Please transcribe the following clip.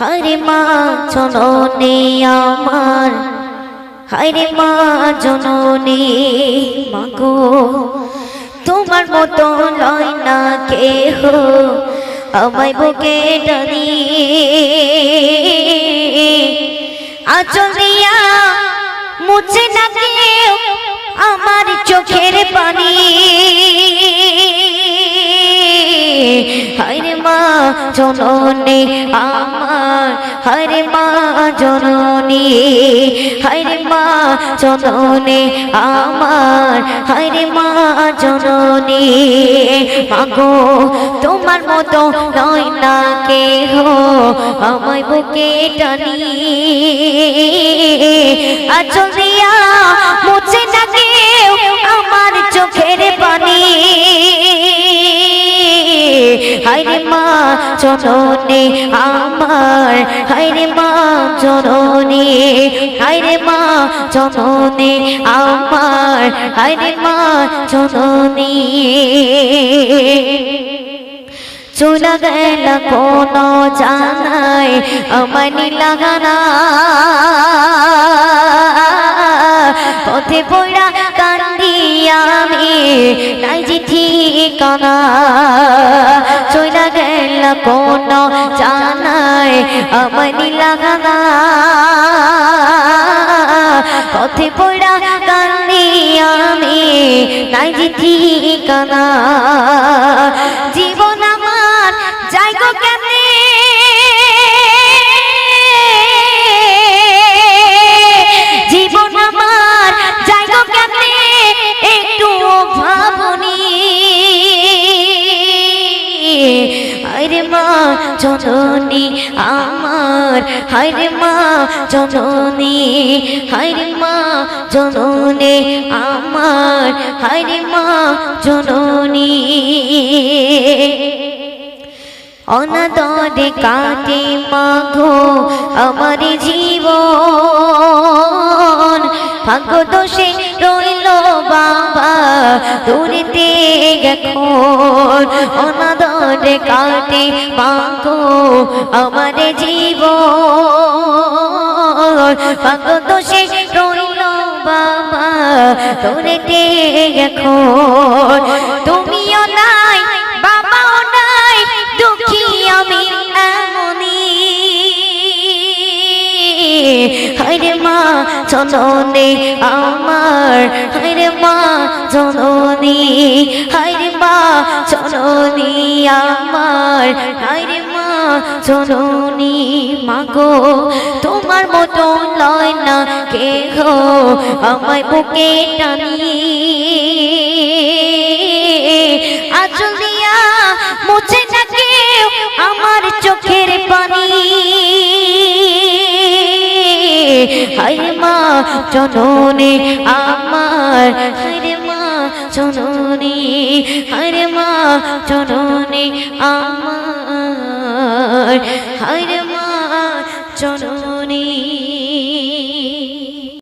হরে মা, জননী আমার। হরে মা, জননী মাগো। তোমার মতো লয় না কেহ, আমায় বুকে টানি আচল মুছে না কেউ আমার চোখের পানি। হরে মা জননী, আমার হরে মা জননী, হরে মা জননী, আমার হরে মা জননী। মাগো, তোমার মতো নয় না কেহ আমায় বুকে টানি আচল দিয়া মুছে না হাইরে মা, জননী আমার। হাইরে মা, জননী। হাইরে মা, জননী আমার। হাইরে মা, জননী। চলে গেল কোন জানাই, আমানি লাগানা। পথে পড়া আমি নাই যে ঠিকানা। চলে গেল কোন জানায় আমানি লাগানা পথে পড়া কান্দি আমি নাই যে ঠিকানা। জননী আমার। হায়রে মা জননী হায়রে মা জননী আমার। হায়রে মা জননী। অনাদরে কাটে মাগো আমার জীবন। ভাগ্য দোষে রইল বাবা দূরিতে এখন অনাদরে কাটে মাগো আমার জীবন। ভাগ্য দোষে রইল বাবা এখন তুমিও নাই, বাবাও নাই, দুঃখী আমি এমনই। হায়রে মা জননী আমার হায়রে মা জননী, হায়রে মা জননী আমার, হায়রে মা জননী মাগো, তোমার মতো লয় না কে গো আমায় বুকে টানি আচল দিয়া মুছে না আমার চোখের পানি। হায় মা জননী মা জননী হরে মা জননী আমার হরে মা জননী।